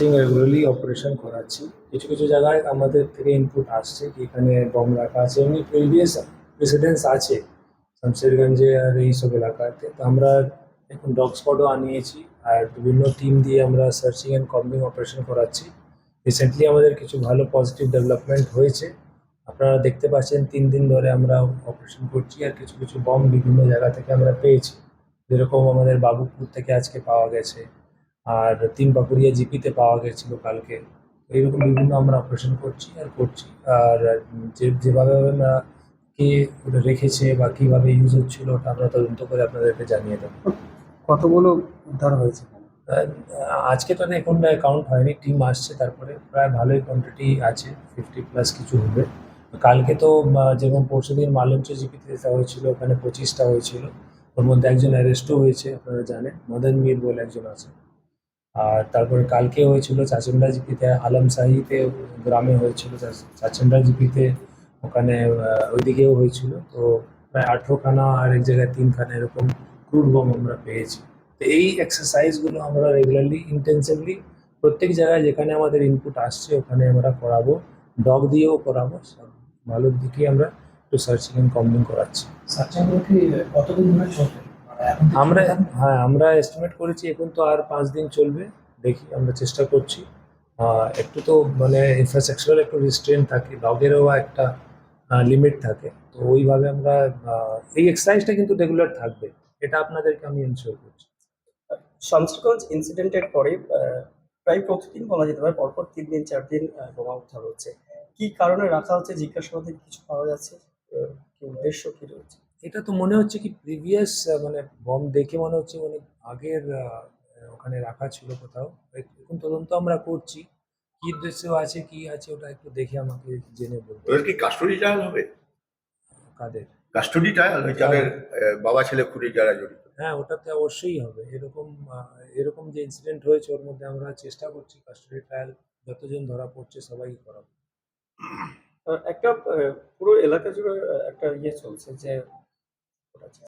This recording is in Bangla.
রেগুলারলি অপারেশন করাচ্ছি। কিছু কিছু জায়গায় আমাদের থেকে ইনপুট আসছে কি এখানে বম রাখা আছে এমনি প্রিভিয়াস প্রেসিডেন্স আছে, শামশেরগঞ্জে আর এইসব এলাকাতে। তো আমরা এখন ডগ স্পটও আনিয়েছি আর বিভিন্ন টিম দিয়ে আমরা সার্চিং অ্যান্ড কম্বিং অপারেশন করাচ্ছি। রিসেন্টলি আমাদের কিছু ভালো পজিটিভ ডেভেলপমেন্ট হয়েছে। আপনারা দেখতে পাচ্ছেন তিন দিন ধরে আমরা অপারেশন করছি আর কিছু কিছু বম বিভিন্ন জায়গা থেকে আমরা পেয়েছি। যেরকম আমাদের বাবুপুর থেকে আজকে পাওয়া গেছে। আর তিন পাকুড়িয়া জিপিতে পাওয়া গেছিল কালকে। এইরকম বিভিন্ন আমরা অপারেশন করছি আর করছি। আর যে যেভাবে আমরা কে ওটা রেখেছে বা কীভাবে ইউজ হচ্ছিল ওটা আমরা তদন্ত করে আপনাদেরকে জানিয়ে দেবো। কতগুলো উদ্ধার হয়েছে? আজকে তো এখন কাউন্ট হয়নি টিম আসছে তারপরে। প্রায় ভালোই কোয়ান্টিটি আছে ফিফটি প্লাস কিছু হবে। কালকে তো যেরকম পরশু দিন মালঞ্চ জিপিতে দেওয়া হয়েছিল ওখানে পঁচিশটা হয়েছিল। ওর মধ্যে একজন অ্যারেস্টও হয়েছে আপনারা জানেন। মদন মীর বলে একজন আছে আর তারপরে কালকে হয়েছিল চাচন্ডা জিপিতে, আলম আলমশাহিতে গ্রামে হয়েছিল চা- চাচন্ডা জিপিতে, ওখানে ওইদিকেও হয়েছিল। তো প্রায় আঠেরোখানা আর এক জায়গায় তিনখানা এরকম ক্রুড বম আমরা পেয়েছি। তো এই এক্সারসাইজগুলো আমরা রেগুলারলি ইন্টেন্সিভলি প্রত্যেক জায়গায় যেখানে আমাদের ইনপুট আসছে, ওখানে আমরা করাবো। ডগ দিয়েও করাবো। সব ভালোর দিকে আমরা একটু সার্চিং অ্যান্ড করাচ্ছি। কি কতদিন ধরে আমরা হ্যাঁ আমরা এস্টিমেট করেছি এখন তো আর পাঁচ দিন চলবে। দেখি আমরা চেষ্টা করছি। আহ, একটু তো মানে ইনফ্রাস্ট্রাকচারাল একটু রিস্ট্রেন থাকে ডগেরও একটা লিমিট থাকে। তো ওইভাবে আমরা আহ, এই এক্সারসাইজটা কিন্তু রেগুলার থাকবে। এটা আপনাদেরকে আমি এনশিওর করছি। শামসিরগঞ্জ ইনসিডেন্টের পরে আহ, প্রায় প্রতিদিন বলা যেতে পারে পরপর তিন দিন চার দিন বোমা উদ্ধার হচ্ছে। কি কারণে রাখা হচ্ছে? জিজ্ঞাসাবাদে কিছু পাওয়া যাচ্ছে? কি উদ্দেশ্য কি রয়েছে? এটা তো মনে হচ্ছে কি প্রিভিয়াস মানে বম দেখে মনে হচ্ছে অনেক আগের ওখানে রাখা ছিল কোথাও। এখন তদন্ত আমরা করছি। কি উদ্দেশ্য আছে কি আছে ওটা একটু দেখে আমাকে জেনে বলতে ওদের কি কাস্টডি ট্রায়াল হবে? কাদের? কাস্টডি ট্রায়াল ওই যাদের বাবা ছেলে খুঁড়ি যারা জড়িত। হ্যাঁ ওটাতে অবশ্যই হবে। এরকম এরকম যে ইনসিডেন্ট হয়েছে ওর মধ্যে আমরা চেষ্টা করছি কাস্টডি ট্রায়াল যতজন ধরা পড়ছে সবাই করাবো একটা পুরো এলাকা জুড়ে একটা ইয়ে চলছে যে that's